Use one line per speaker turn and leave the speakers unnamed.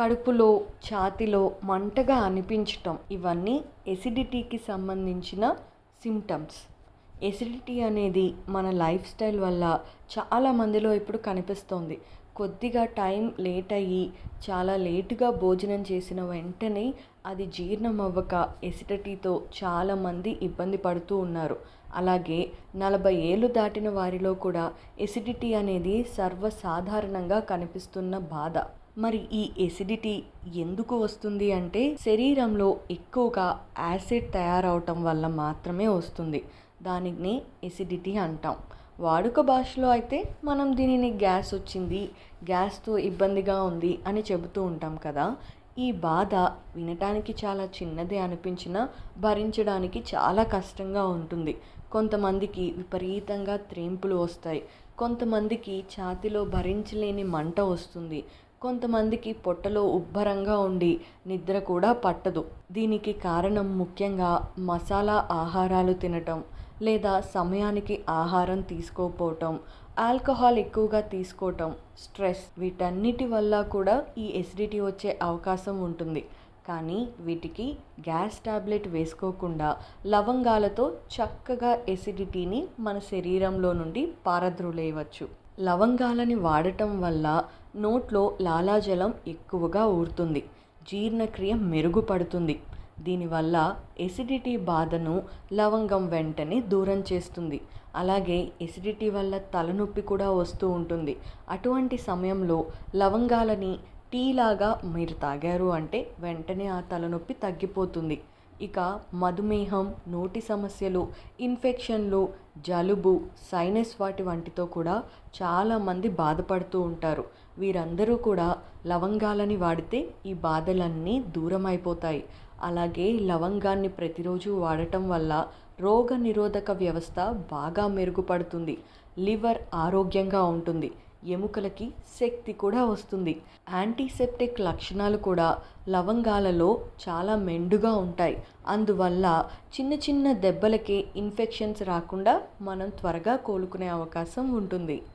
కడుపులో ఛాతిలో మంటగా అనిపించటం ఇవన్నీ ఎసిడిటీకి సంబంధించిన సిమ్టమ్స్ ఎసిడిటీ అనేది మన లైఫ్ స్టైల్ వల్ల చాలా మందిలో ఇప్పుడు కనిపిస్తోంది. కొద్దిగా టైం లేట్ అయ్యి చాలా లేటుగా భోజనం చేసిన వెంటనే అది జీర్ణం అవ్వక ఎసిడిటీతో చాలామంది ఇబ్బంది పడుతూ ఉన్నారు. అలాగే నలభై ఏళ్ళు దాటిన వారిలో కూడా ఎసిడిటీ అనేది సర్వసాధారణంగా కనిపిస్తున్న బాధ. మరి ఈ ఎసిడిటీ ఎందుకు వస్తుంది అంటే శరీరంలో ఎక్కువగా యాసిడ్ తయారవటం వల్ల మాత్రమే వస్తుంది. దానిని ఎసిడిటీ అంటాం. వాడుక భాషలో అయితే మనం దీనిని గ్యాస్ వచ్చింది గ్యాస్తో ఇబ్బందిగా ఉంది అని చెబుతూ ఉంటాం కదా. ఈ బాధ వినటానికి చాలా చిన్నదే అనిపించినా భరించడానికి చాలా కష్టంగా ఉంటుంది. కొంతమందికి విపరీతంగా త్రేంపులు వస్తాయి. కొంతమందికి ఛాతిలో భరించలేని మంట వస్తుంది. కొంతమందికి పొట్టలో ఉబ్బరంగా ఉండి నిద్ర కూడా పట్టదు. దీనికి కారణం ముఖ్యంగా మసాలా ఆహారాలు తినటం లేదా సమయానికి ఆహారం తీసుకోకపోవటం ఆల్కహాల్ ఎక్కువగా తీసుకోవటం స్ట్రెస్ వీటన్నిటి వల్ల కూడా ఈ ఎసిడిటీ వచ్చే అవకాశం ఉంటుంది. కానీ వీటికి గ్యాస్ టాబ్లెట్ వేసుకోకుండా లవంగాలతో చక్కగా ఎసిడిటీని మన శరీరంలో నుండి పారద్రోలేయవచ్చు. లవంగాలని వాడటం వల్ల నోట్లో లాలాజలం ఎక్కువగా ఊరుతుంది. జీర్ణక్రియ మెరుగుపడుతుంది. దీనివల్ల ఎసిడిటీ బాధను లవంగం వెంటనే దూరం చేస్తుంది. అలాగే ఎసిడిటీ వల్ల తలనొప్పి కూడా వస్తూ ఉంటుంది. అటువంటి సమయంలో లవంగాలని టీ లాగా మీరు తాగారు అంటే వెంటనే ఆ తలనొప్పి తగ్గిపోతుంది. ఇక మధుమేహం నోటి సమస్యలు ఇన్ఫెక్షన్లు జలుబు సైనస్ వాటి వంటితో కూడా చాలామంది బాధపడుతూ ఉంటారు. వీరందరూ కూడా లవంగాలని వాడితే ఈ బాధలన్నీ దూరం అయిపోతాయి అలాగే లవంగాన్ని ప్రతిరోజు వాడటం వల్ల రోగ నిరోధక వ్యవస్థ బాగా మెరుగుపడుతుంది. లివర్ ఆరోగ్యంగా ఉంటుంది. ఎముకలకి శక్తి కూడా వస్తుంది. యాంటీసెప్టిక్ లక్షణాలు కూడా లవంగాలలో చాలా మెండుగా ఉంటాయి. అందువల్ల చిన్న చిన్న దెబ్బలకే ఇన్ఫెక్షన్స్ రాకుండా మనం త్వరగా కోలుకునే అవకాశం ఉంటుంది.